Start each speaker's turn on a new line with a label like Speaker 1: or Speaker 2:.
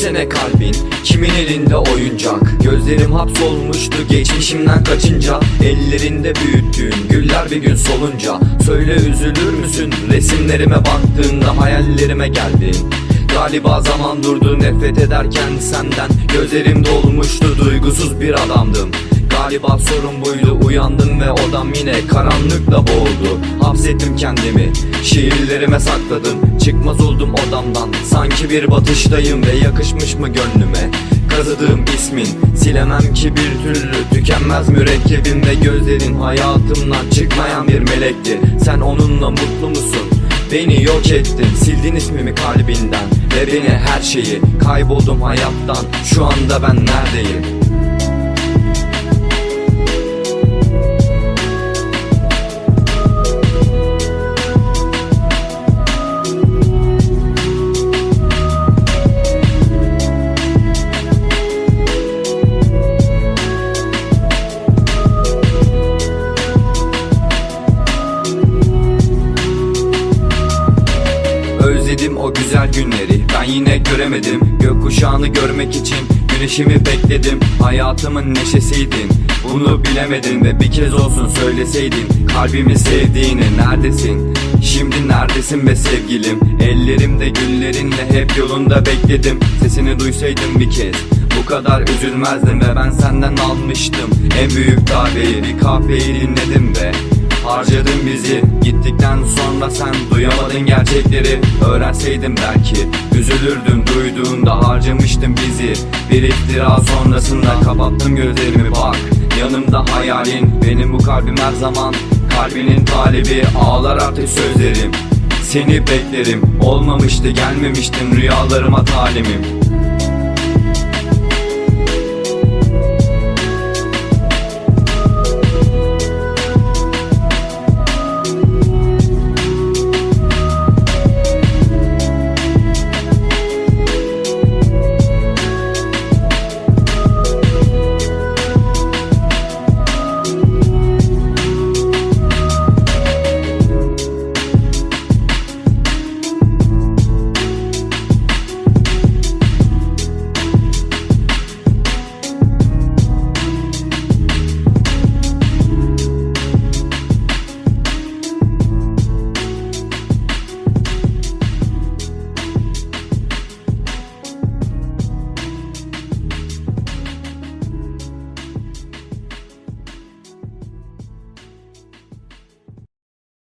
Speaker 1: Düşünsene kalbin kimin elinde oyuncak? Gözlerim hapsolmuştu geçmişimden kaçınca. Ellerinde büyüttüğün güller bir gün solunca. Söyle üzülür müsün? Resimlerime baktığında hayallerime geldin. Galiba zaman durdu nefret ederken senden. Gözlerim dolmuştu duygusuz bir adamdım Galiba sorun buydu. Uyandım ve odam yine karanlıkla boğuldu. Hapsettim kendimi. Şiirlerime sakladım. Çıkmaz oldum odamdan. Sanki bir batıştayım Ve yakışmış mı gönlüme? Kazıdığım ismin Silemem ki bir türlü. Tükenmez mürekkebim Ve gözlerin hayatımdan çıkmayan bir melekti. Sen onunla mutlu musun? Beni yok ettin. Sildin ismimi kalbinden Ve beni her şeyi. Kayboldum hayattan. Şu anda ben neredeyim? Özledim o güzel günleri. Ben yine göremedim. Gökkuşağını görmek için Güneşimi bekledim. Hayatımın neşesiydin Bunu bilemedin ve bir kez olsun söyleseydin. Kalbimi sevdiğini neredesin? Şimdi neredesin be sevgilim? Ellerimde güllerinle hep yolunda bekledim. Sesini duysaydım bir kez. Bu kadar üzülmezdim ve ben senden almıştım. En büyük darbeyi bir kahveyi dinledim ve Harcadın bizi. Gittikten sonra sen duyamadın gerçekleri. Öğrenseydim belki Üzülürdüm duyduğunda harcamıştım bizi. Bir iftira sonrasında kapattım gözlerimi. Bak Yanımda hayalin. Benim bu kalbim her zaman Kalbinin talebi Ağlar artık sözlerim. Seni beklerim. Olmamıştı gelmemiştin rüyalarıma talimim